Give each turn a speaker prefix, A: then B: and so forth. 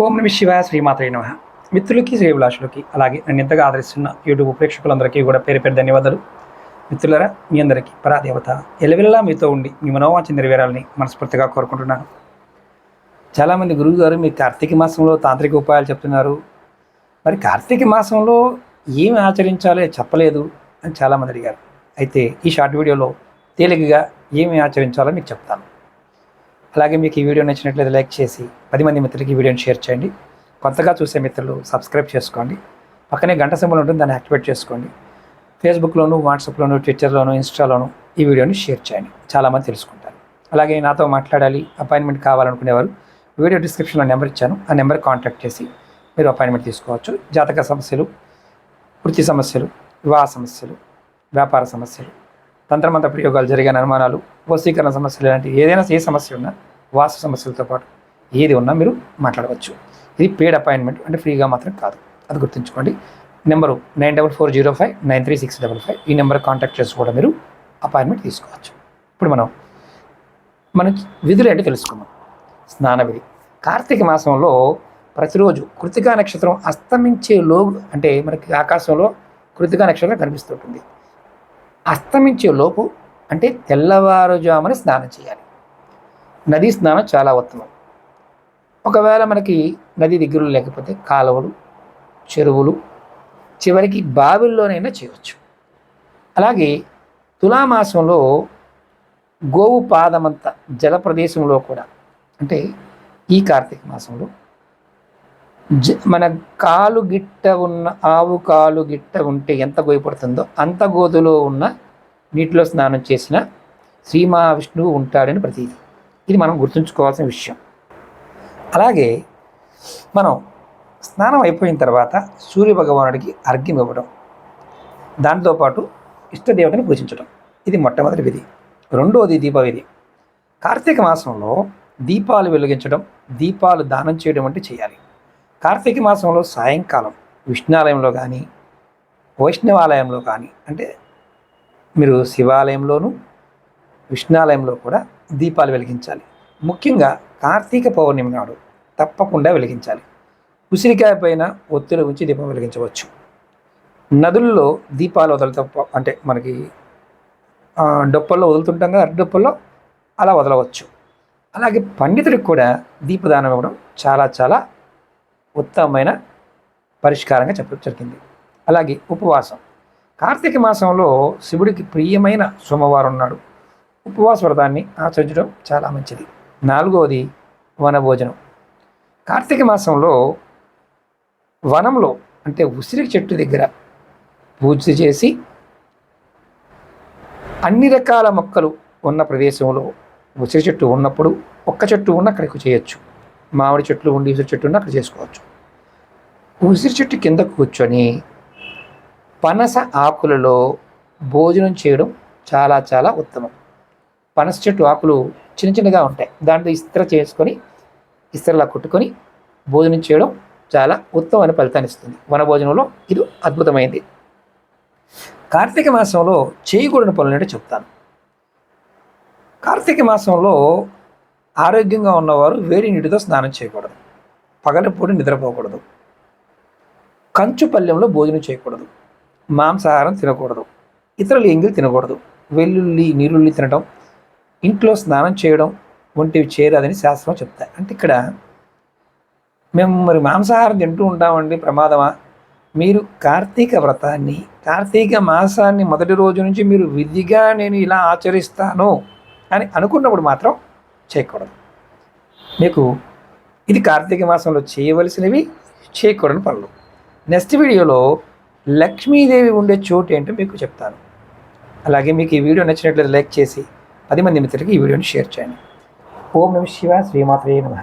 A: ఓం నమ శివ శ్రీమాత్రే నమ. మిత్రులకి శ్రీభిలాషులకి అలాగే నన్ను ఎంతగా ఆదరిస్తున్న యూట్యూబ్ ప్రేక్షకులందరికీ కూడా పేరు పేరు ధన్యవాదాలు. మిత్రులరా మీ అందరికీ పరాదేవత ఎలవెల్లా మీతో ఉండి మీ మనోవాంఛ నెరవేరాలని మనస్ఫూర్తిగా కోరుకుంటున్నాను. చాలామంది గురువు గారు మీరు కార్తీక మాసంలో తాంత్రిక ఉపాయాలు చెప్తున్నారు. మరి కార్తీక మాసంలో ఏమి ఆచరించాలో చెప్పలేదు అని చాలామంది అడిగారు. అయితే ఈ షార్ట్ వీడియోలో తేలికగా ఏమి ఆచరించాలో మీకు చెప్తాను. అలాగే మీకు ఈ వీడియో నచ్చినట్లయితే లైక్ చేసి పది మంది మిత్రులకి ఈ వీడియోని షేర్ చేయండి. కొత్తగా చూసే మిత్రులు సబ్స్క్రైబ్ చేసుకోండి. పక్కనే గంట సింబల్ ఉంటుంది దాన్ని యాక్టివేట్ చేసుకోండి. ఫేస్బుక్లోను వాట్సాప్లోను ట్విట్టర్లోను ఇన్స్టాలోను ఈ వీడియోని షేర్ చేయండి. చాలామంది తెలుసుకుంటారు. అలాగే నాతో మాట్లాడాలి అపాయింట్మెంట్ కావాలనుకునేవారు వీడియో డిస్క్రిప్షన్లో నెంబర్ ఇచ్చాను. ఆ నెంబర్ కాంటాక్ట్ చేసి మీరు అపాయింట్మెంట్ తీసుకోవచ్చు. జాతక సమస్యలు వృత్తి సమస్యలు వివాహ సమస్యలు వ్యాపార సమస్యలు తంత్రమంత్ర ప్రయోగాలు జరిగిన అనుమానాలు వశీకరణ సమస్యలు లాంటి ఏదైనా ఏ సమస్య ఉన్నా వాస్తు సమస్యలతో పాటు ఏది ఉన్నా మీరు మాట్లాడవచ్చు. ఇది పేడ్ అపాయింట్మెంట్ అంటే ఫ్రీగా మాత్రం కాదు. అది గుర్తుంచుకోండి. Number nine double four zero five nine three six double five ఈ నెంబర్ కాంటాక్ట్ చేసి కూడా మీరు అపాయింట్మెంట్ తీసుకోవచ్చు. ఇప్పుడు మనం మన విధులు ఏంటో తెలుసుకుందాం. స్నాన విధి. కార్తీక మాసంలో ప్రతిరోజు కృతికా నక్షత్రం అస్తమించే లోగు అంటే మనకి ఆకాశంలో కృతికా నక్షత్రం కనిపిస్తుంటుంది అస్తమించే లోపు అంటే తెల్లవారుజామున స్నానం చేయాలి. నదీ స్నానం చాలా ఉత్తమం. ఒకవేళ మనకి నది దగ్గర లేకపోతే కాలువలు చెరువులు చివరికి బావిల్లోనైనా చేయవచ్చు అలాగే తులామాసంలో గోవు పాదమంత జల ప్రదేశంలో కూడా అంటే ఈ కార్తీక మాసంలో మన కాలు గిట్ట ఉన్న ఆవు కాలు గిట్ట ఉంటే ఎంత గోయపడుతుందో అంత గోతులో ఉన్న నీటిలో స్నానం చేసిన శ్రీ మహావిష్ణువు ఉంటాడని ప్రతీది ఇది మనం గుర్తుంచుకోవాల్సిన విషయం. అలాగే మనం స్నానం అయిపోయిన తర్వాత సూర్య భగవానుడికి అర్ఘ్యం ఇవ్వడం దాంతోపాటు ఇష్టదేవతని పూజించడం. ఇది మొట్టమొదటి విధి. రెండోది దీప విధి కార్తీక మాసంలో దీపాలు వెలిగించడం దీపాలు దానం చేయడం వంటి చేయాలి. కార్తీక మాసంలో సాయంకాలం విష్ణాలయంలో కానీ వైష్ణవాలయంలో కానీ అంటే మీరు శివాలయంలోనూ విష్ణాలయంలో కూడా దీపాలు వెలిగించాలి. ముఖ్యంగా కార్తీక పౌర్ణమి నాడు తప్పకుండా వెలిగించాలి. ఉసిరికాయ పైన ఒత్తిడి ఉంచి దీపం వెలిగించవచ్చు. నదుల్లో దీపాలు వదలతో అంటే మనకి డొప్పల్లో వదులుతుంటాం కదా అలా వదలవచ్చు. అలాగే పండితుడికి కూడా దీపదానం ఇవ్వడం చాలా చాలా ఉత్తమమైన పరిష్కారంగా చెప్పడం జరిగింది. అలాగే ఉపవాసం. కార్తీక మాసంలో శివుడికి ప్రియమైన సోమవారం నాడు ఉపవాస వ్రతాన్ని ఆచరించడం చాలా మంచిది. నాలుగవది వనభోజనం. కార్తీక మాసంలో వనంలో అంటే ఉసిరి చెట్టు దగ్గర పూజ చేసి అన్ని రకాల మొక్కలు ఉన్న ప్రదేశంలో ఉసిరి చెట్టు ఉన్నప్పుడు ఒక్క చెట్టు ఉన్న అక్కడికి చేయొచ్చు. మామిడి చెట్లు ఉండి ఉసిరి చెట్టు ఉన్న అక్కడ చేసుకోవచ్చు. ఉసిరి చెట్టు కింద కూర్చొని పనస ఆకులలో భోజనం చేయడం చాలా చాలా ఉత్తమం. పనస చెట్టు ఆకులు చిన్న చిన్నగా ఉంటాయి. దాంట్లో ఇస్త్ర చేసుకొని ఇస్త్రలా కొట్టుకొని భోజనం చేయడం చాలా ఉత్తమమైన ఫలితాన్ని ఇస్తుంది. వనభోజనంలో ఇది అద్భుతమైంది. కార్తీక మాసంలో చేయకూడని పనులు అంటే చెప్తాను. కార్తీక మాసంలో ఆరోగ్యంగా ఉన్నవారు వేడి నీటితో స్నానం చేయకూడదు. పగలపూట నిద్రపోకూడదు. కంచు పల్లెంలో భోజనం చేయకూడదు. మాంసాహారం తినకూడదు. ఇతరులు ఎంగిల్ తినకూడదు. వెల్లుల్లి నీరుల్లి తినడం ఇంట్లో స్నానం చేయడం వంటివి చేయరాదని శాస్త్రం చెప్తాయి. అంటే ఇక్కడ మేము మరి మాంసాహారం తింటూ ఉంటామండి ప్రమాదమా? మీరు కార్తీక వ్రతాన్ని కార్తీక మాసాన్ని మొదటి రోజు నుంచి మీరు విధిగా నేను ఇలా ఆచరిస్తాను అని అనుకున్నప్పుడు మాత్రం చేయకూడదు. మీకు ఇది కార్తీక మాసంలో చేయవలసినవి చేయకూడని పనులు. నెక్స్ట్ వీడియోలో లక్ష్మీదేవి ఉండే చోటు ఏంటో మీకు చెప్తాను. అలాగే మీకు ఈ వీడియో నచ్చినట్లయితే లైక్ చేసి పది మంది మిత్రులకి ఈ వీడియోని షేర్ చేయండి. ఓం నమ శివ శ్రీమాత్రే నమ.